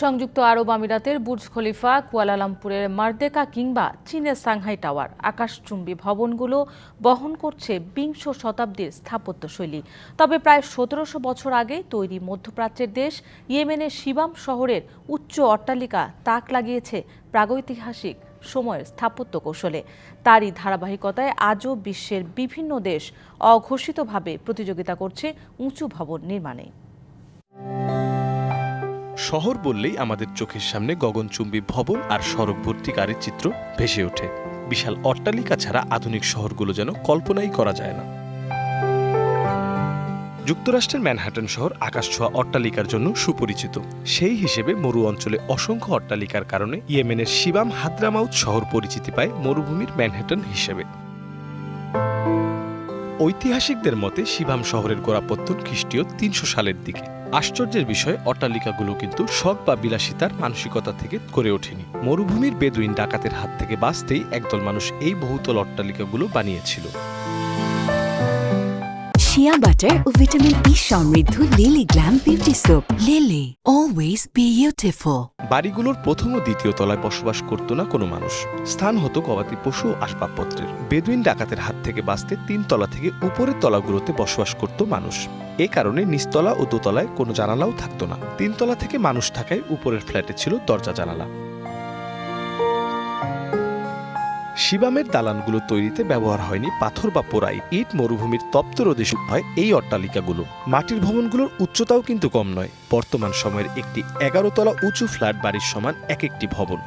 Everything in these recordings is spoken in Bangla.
সংযুক্ত আরব আমিরাতের বুর্জ খলিফা কুয়ালালামপুরের মার্দেকা কিংবা চীনের সাংহাই টাওয়ার, আকাশচুম্বী ভবনগুলো বহন করছে বিংশ শতাব্দীর স্থাপত্যশৈলী। তবে প্রায় সতেরোশো বছর আগে তৈরি মধ্যপ্রাচ্যের দেশ ইয়েমেনের শিবাম শহরের উচ্চ অট্টালিকা তাক লাগিয়েছে প্রাগৈতিহাসিক সময়ের স্থাপত্য কৌশলে তারই ধারাবাহিকতায় আজও বিশ্বের বিভিন্ন দেশ অঘোষিতভাবে প্রতিযোগিতা করছে উঁচু ভবন নির্মাণে। শহর বললেই আমাদের চোখের সামনে গগনচুম্বী ভবন আর সড়ক গাড়ির চিত্র ভেসে ওঠে। বিশাল অট্টালিকা ছাড়া আধুনিক শহরগুলো যেন কল্পনাই করা যায় না। যুক্তরাষ্ট্রের ম্যানহাটন শহর আকাশছোঁয়া অট্টালিকার জন্য সুপরিচিত। সেই হিসেবে মরু অঞ্চলে অসংখ্য অট্টালিকার কারণে ইয়েমেনের শিবাম হাদ্রামাউত শহর পরিচিতি পায় মরুভূমির ম্যানহাটন হিসেবে। ঐতিহাসিকদের মতে, শিবাম শহরের গোড়াপত্তন খ্রিস্টীয় তিনশো সালের দিকে। আশ্চর্যের বিষয় অট্টালিকাগুলো কিন্তু শখ বা বিলাসিতার মানসিকতা থেকে করে ওঠেনি। মরুভূমির বেদুইন ডাকাতের হাত থেকে বাঁচতেই একদল মানুষ এই বহুতল অট্টালিকাগুলো বানিয়েছিল। শিয়া বাটার ও ভিটামিন ই সমৃদ্ধ Lily glam beauty soap Lily always beautiful বাড়িগুলোর প্রথম ও দ্বিতীয় তলায় বসবাস করত না কোনো মানুষ। স্থান হতো গবাদি পশু ও আসবাবপত্রের। বেদুইন ডাকাতের হাত থেকে বাঁচতে তিন তলা থেকে উপরের তলাগুলোতে বসবাস করত মানুষ। এ কারণে নিচতলা ও দোতলায় কোনো জানালাও থাকতো না। তিনতলা থেকে মানুষ থাকায় উপরের ফ্ল্যাটে ছিল দরজা জানালা। শিবামের দালানগুলো তৈরিতে ব্যবহার হয়নি পাথর বা পোড়াই। ইট মরুভূমির তপ্ত রোদে হয় এই অট্টালিকাগুলো। মাটির ভবনগুলোর উচ্চতাও কিন্তু কম নয়। বর্তমান সময়ের একটি এগারো তলা উঁচু ফ্ল্যাট বাড়ির সমান এক একটি ভবন।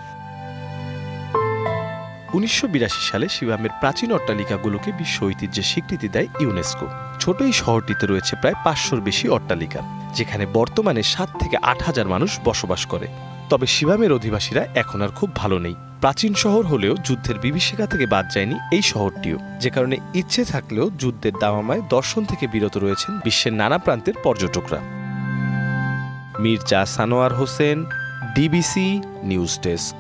উনিশশো বিরাশি সালে শিবামের প্রাচীন অট্টালিকাগুলোকে বিশ্ব ঐতিহ্যের স্বীকৃতি দেয় ইউনেস্কো। ছোট এই শহরটিতে রয়েছে প্রায় পাঁচশোর বেশি অট্টালিকা, যেখানে বর্তমানে সাত থেকে আট হাজার মানুষ বসবাস করে। তবে শিবামের অধিবাসীরা এখন আর খুব ভালো নেই। প্রাচীন শহর হলেও যুদ্ধের বিভীষিকা থেকে বাদ যায়নি এই শহরটিও, যে কারণে ইচ্ছে থাকলেও যুদ্ধের দামামায় দর্শন থেকে বিরত রয়েছেন বিশ্বের নানা প্রান্তের পর্যটকরা। Mirza Sanowar Hossain, DBC news desk.